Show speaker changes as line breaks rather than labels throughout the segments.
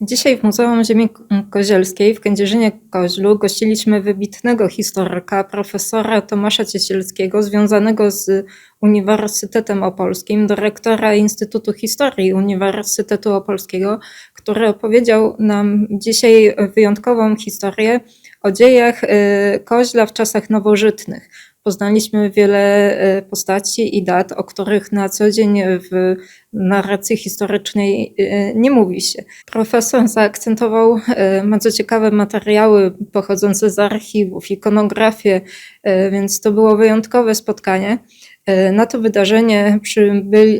Dzisiaj w Muzeum Ziemi Kozielskiej w Kędzierzynie-Koźlu gościliśmy wybitnego historyka, profesora Tomasza Ciesielskiego, związanego z Uniwersytetem Opolskim, dyrektora Instytutu Historii Uniwersytetu Opolskiego, który opowiedział nam dzisiaj wyjątkową historię o dziejach y, Koźla w czasach nowożytnych. Poznaliśmy wiele y, postaci i dat, o których na co dzień w narracji historycznej y, nie mówi się. Profesor zaakcentował bardzo ciekawe materiały pochodzące z archiwów, ikonografię, więc to było wyjątkowe spotkanie. Y, Na to wydarzenie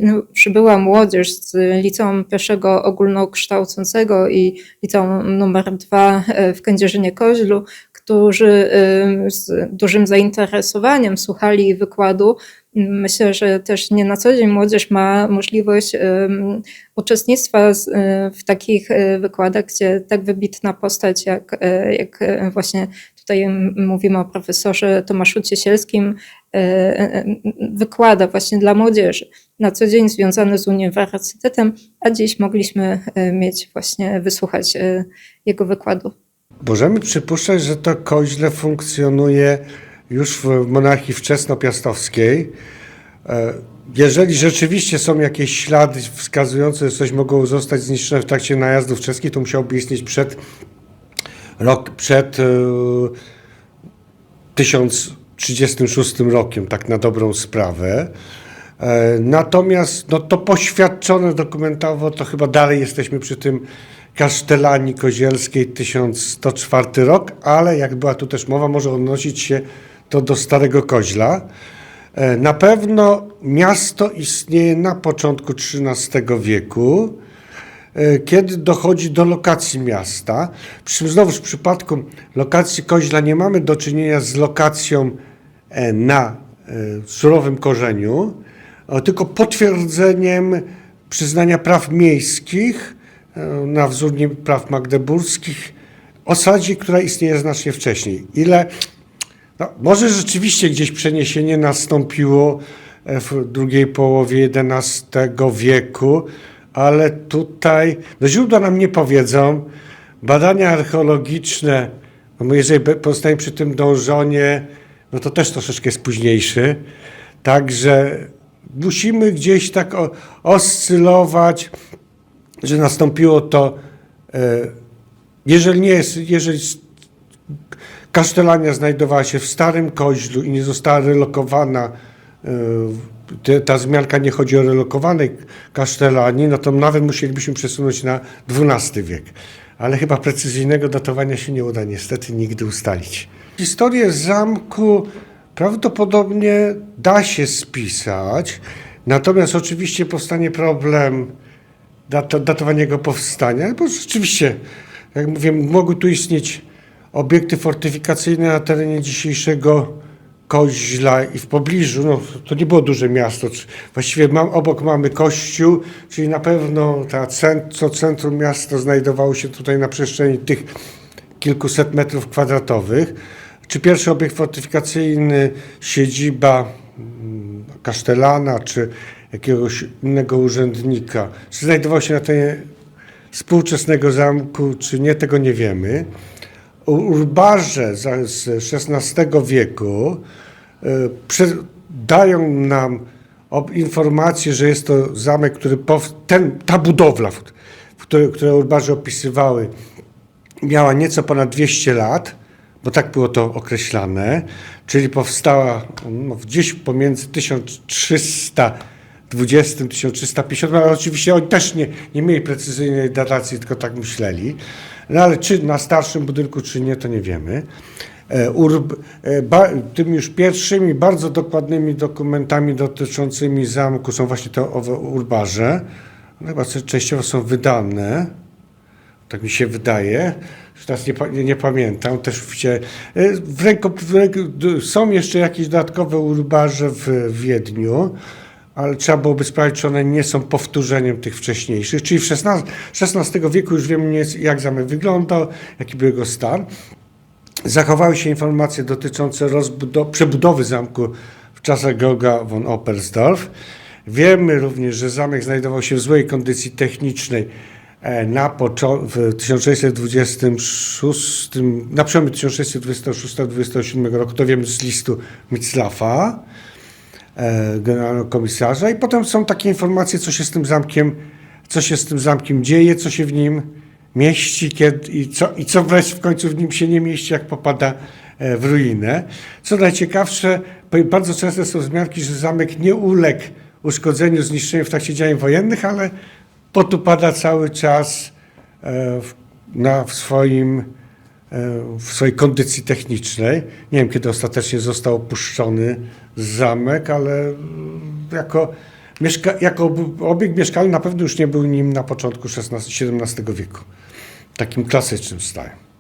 no, przybyła młodzież z Liceum Pierwszego Ogólnokształcącego i Liceum numer 2 w Kędzierzynie-Koźlu, którzy y, z dużym zainteresowaniem słuchali wykładu. Myślę, że też nie na co dzień młodzież ma możliwość uczestnictwa w takich wykładach, gdzie tak wybitna postać jak, jak właśnie tutaj mówimy o profesorze Tomaszu Ciesielskim, E, e, e, wykłada właśnie dla młodzieży na co dzień związane z uniwersytetem, a dziś mogliśmy mieć właśnie wysłuchać jego wykładu.
Możemy przypuszczać, że to koźle funkcjonuje już w monarchii wczesnopiastowskiej. Jeżeli rzeczywiście są jakieś ślady wskazujące, że coś mogło zostać zniszczone w trakcie najazdów czeskich, to musiałoby istnieć przed rok, przed yy, 36 rokiem, tak na dobrą sprawę. E, natomiast no, to poświadczone dokumentowo, to chyba dalej jesteśmy przy tym Kasztelanii Kozielskiej 1104 rok, ale jak była tu też mowa, może odnosić się to do Starego Koźla. E, na pewno miasto istnieje na początku XIII wieku kiedy dochodzi do lokacji miasta. Przy czym znowuż w przypadku lokacji Koźla nie mamy do czynienia z lokacją e, na e, surowym korzeniu, e, tylko potwierdzeniem przyznania praw miejskich e, na wzór praw magdeburskich osadzie, która istnieje znacznie wcześniej. Ile no, może rzeczywiście gdzieś przeniesienie nastąpiło e, w drugiej połowie XI wieku, ale tutaj no źródła nam nie powiedzą. Badania archeologiczne, no jeżeli be- pozostaje przy tym dążonie, no to też troszeczkę jest późniejszy. Także musimy gdzieś tak oscylować, że nastąpiło to, e, jeżeli nie jest, jeżeli Kasztelania znajdowała się w Starym Koźlu i nie została relokowana. Ta zmianka nie chodzi o relokowanej kasztelanii, no to nawet musielibyśmy przesunąć na XII wiek. Ale chyba precyzyjnego datowania się nie uda niestety nigdy ustalić. Historię zamku prawdopodobnie da się spisać, natomiast oczywiście powstanie problem dato, datowania jego powstania, bo rzeczywiście, jak mówię, mogły tu istnieć obiekty fortyfikacyjne na terenie dzisiejszego Koźla i w pobliżu, no, to nie było duże miasto, właściwie mam, obok mamy kościół, czyli na pewno ta cent, co centrum miasta znajdowało się tutaj na przestrzeni tych kilkuset metrów kwadratowych. Czy pierwszy obiekt fortyfikacyjny, siedziba mm, kasztelana, czy jakiegoś innego urzędnika, czy znajdował się na terenie współczesnego zamku, czy nie, tego nie wiemy. Urbarze z XVI wieku e, dają nam informację, że jest to zamek, który ten, ta budowla, której, które urbarze opisywały, miała nieco ponad 200 lat, bo tak było to określane, czyli powstała no, gdzieś pomiędzy 1320 1350, ale oczywiście oni też nie, nie mieli precyzyjnej datacji, tylko tak myśleli. No ale czy na starszym budynku, czy nie, to nie wiemy. E, Urb, e, ba, tymi już pierwszymi, bardzo dokładnymi dokumentami dotyczącymi zamku są właśnie te owe urbarze. One Chyba częściowo są wydane. Tak mi się wydaje. Teraz nie, nie, nie pamiętam. Też w, e, w w d- są jeszcze jakieś dodatkowe urbarze w Wiedniu, ale trzeba byłoby sprawdzić, czy one nie są powtórzeniem tych wcześniejszych. Czyli w XVI, XVI wieku już wiemy, jak zamek wyglądał, jaki był jego stan. Zachowały się informacje dotyczące przebudowy zamku w czasach Georga von Oppersdorf. Wiemy również, że zamek znajdował się w złej kondycji technicznej e, na poczo- w 1626, na przełomie 1626-27 roku, to wiemy z listu Mitzlafa, generalnego komisarza i potem są takie informacje, co się z tym zamkiem, co się z tym zamkiem dzieje, co się w nim mieści kiedy, i, co, i co wreszcie w końcu w nim się nie mieści, jak popada e, w ruinę. Co najciekawsze, bardzo często są wzmianki, że zamek nie uległ uszkodzeniu, zniszczeniu w trakcie działań wojennych, ale potupada cały czas e, w, na, w swoim e, w swojej kondycji technicznej. Nie wiem, kiedy ostatecznie został opuszczony zamek, ale mm, jako, mieszka- jako ob- obiekt mieszkalny na pewno już nie był nim na początku XVI, XVII wieku. Takim klasycznym stałym.